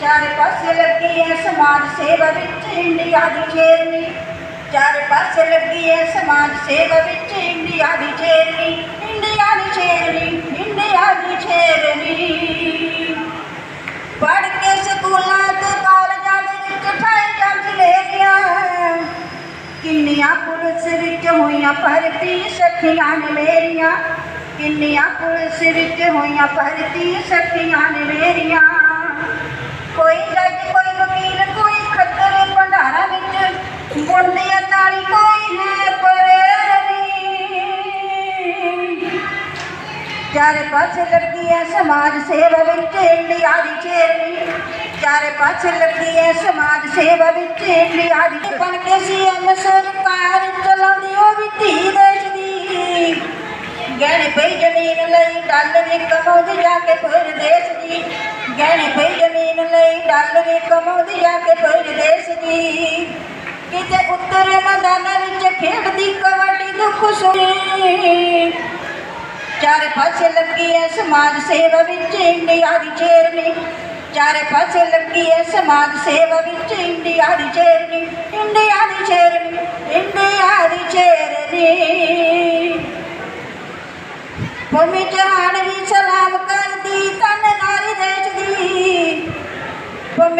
ਚਾਰੇ ਪਾਸੇ ਲੱਗੀ ਐ ਸਮਾਜ ਸੇਵਾ ਵਿੱਚ ਇੰਡੀਆ ਦੀ ਛੇੜਨੀ ਚਾਰੇ ਪਾਸੇ ਲੱਗੀ ਐ ਸਮਾਜ ਸੇਵਾ ਵਿੱਚ ਇੰਡੀਆ ਦੀ ਛੇੜਨੀ ਇੰਡੀਆ ਦੀ ਛੇੜਨੀ ਇੰਡੀਆ ਦੀ ਛੇੜਨੀ ਪੜ੍ਹ ਕੇ ਸਕੂਲਾਂ ਤੇ ਕਾਲਜਾਂ ਦੇ ਵਿੱਚ ਠਾਈ ਜਾਂਦੀ ਲੇਖਿਆ ਕਿੰਨੀਆਂ ਪੁਲਿਸ ਵਿੱਚ ਹੋਈਆਂ ਭਰਤੀ ਸਖੀਆਂ ਨੇ ਮੇਰੀਆਂ। ਕਿੰਨੀਆਂ ਪੁਲਿਸ ਵਿੱਚ ਹੋਈਆਂ ਭਰਤੀ ਸਖੀਆਂ ਨੇ ਮੇਰੀਆਂ। ਕੋਈ ਜੱਜ, ਕੋਈ ਵਕੀਲ, ਕੋਈ ਖੱਤਰ ਭੰਡਾਰਾ ਵਿੱਚ। ਬੁਣਦੀ ਤਾਲੀ ਕੋਈ ਹੈ ਪਰੇਰੀ ਚਾਰੇ ਪਾਸੇ ਲੱਗੀ ਐ ਸਮਾਜ ਸੇਵਾ ਵਿੱਚ ਇੰਡੀਆ ਦੀ ਚੇਰਨੀ ਚਾਰੇ ਪਾਸੇ ਲੱਗੀ ਐ ਸਮਾਜ ਸੇਵਾ ਵਿੱਚ ਇੰਡੀਆ ਦੀ ਬਣ ਕੇ ਸੀਐਮ ਸਰਕਾਰ ਚਲਾਉਂਦੀ ਉਹ ਵੀ ਧੀ ਦੇਸ਼ ਦੀ। ਗਹਿਣੇ ਪਈ ਜ਼ਮੀਨ ਲਈ ਡਾਲਰ ਕਮਾਉਂਦੀ ਜਾ ਕੇ ਪਰਦੇਸ ਦੀ। ਗਹਿਣੇ ਪਈ ਡਾਲਰ ਕਮਾਉਂਦੀ ਜਾ ਕੇ ਪਰਦੇਸ ਦੀ। ਕਿਤੇ ਉੱਤਰ ਮੈਦਾਨਾਂ ਵਿੱਚ ਖੇਡਦੀ ਕਬੱਡੀ ਦੁੱਖ ਸੁਣੀ ਚਾਰੇ ਪਾਸੇ ਲੱਗੀ ਐ ਸਮਾਜ ਸੇਵਾ ਵਿੱਚ ਇੰਡੀਆ ਦੀ ਚੇਰਨੀ। ਚਾਰੇ ਪਾਸੇ ਲੱਗੀ ਐ ਸਮਾਜ ਸੇਵਾ ਵਿੱਚ ਇੰਡੀਆ ਦੀ ਚੇਰਨੀ। ਇੰਡੀਆ ਦੀ ਚੇਰਨੀ, ਇੰਡੀਆ ਦੀ ਚੇਰਨੀ। ਭੂਮੀ ਜਹਾਨ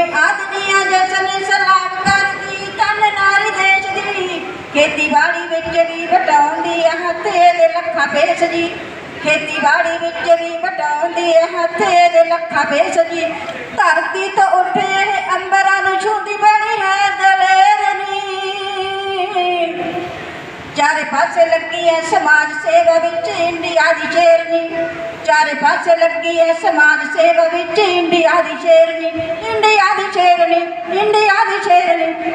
ਭੂਮੀ ਆਦਮੀਆਂ ਜਸਨ ਸਲਾਮ ਕਰਦੀ, ਤਨ ਨਾਰੀ ਦੇਸ਼ ਦੀ ਖੇਤੀਬਾੜੀ ਵਿੱਚ ਵੀ ਵਟਾਉਂਦੀ ਹੈ ਹੱਥੇ ਦੇ ਲੱਖਾਂ ਪੇਸ ਜੀ। ਖੇਤੀਬਾੜੀ ਵਿੱਚ ਵੀ ਵਟਾਉਂਦੀ ਹੈ ਹੱਥੇ ਦੇ ਲੱਖਾਂ ਪੇਸ ਜੀ। ਧਰਤੀ ਤੋਂ ਉੱਠੇ ਇਹ ਅੰਬਰਾਂ ਨੂੰ ਛੂੰਦੀ ਬਣੀ ਹੈ ਦਲੇਰਨੀ ਚਾਰੇ ਪਾਸੇ ਲੱਗੀ ਐ ਸਮਾਜ ਸੇਵਾ ਵਿੱਚ ਇੰਡੀਆ ਦੀ ਚੇਰਨੀ। గారి భాషలకి సమాజ సేవ విచ్చి ఇండియాది చేరని ఇండియాది చేరని ఇండియాది చేరని.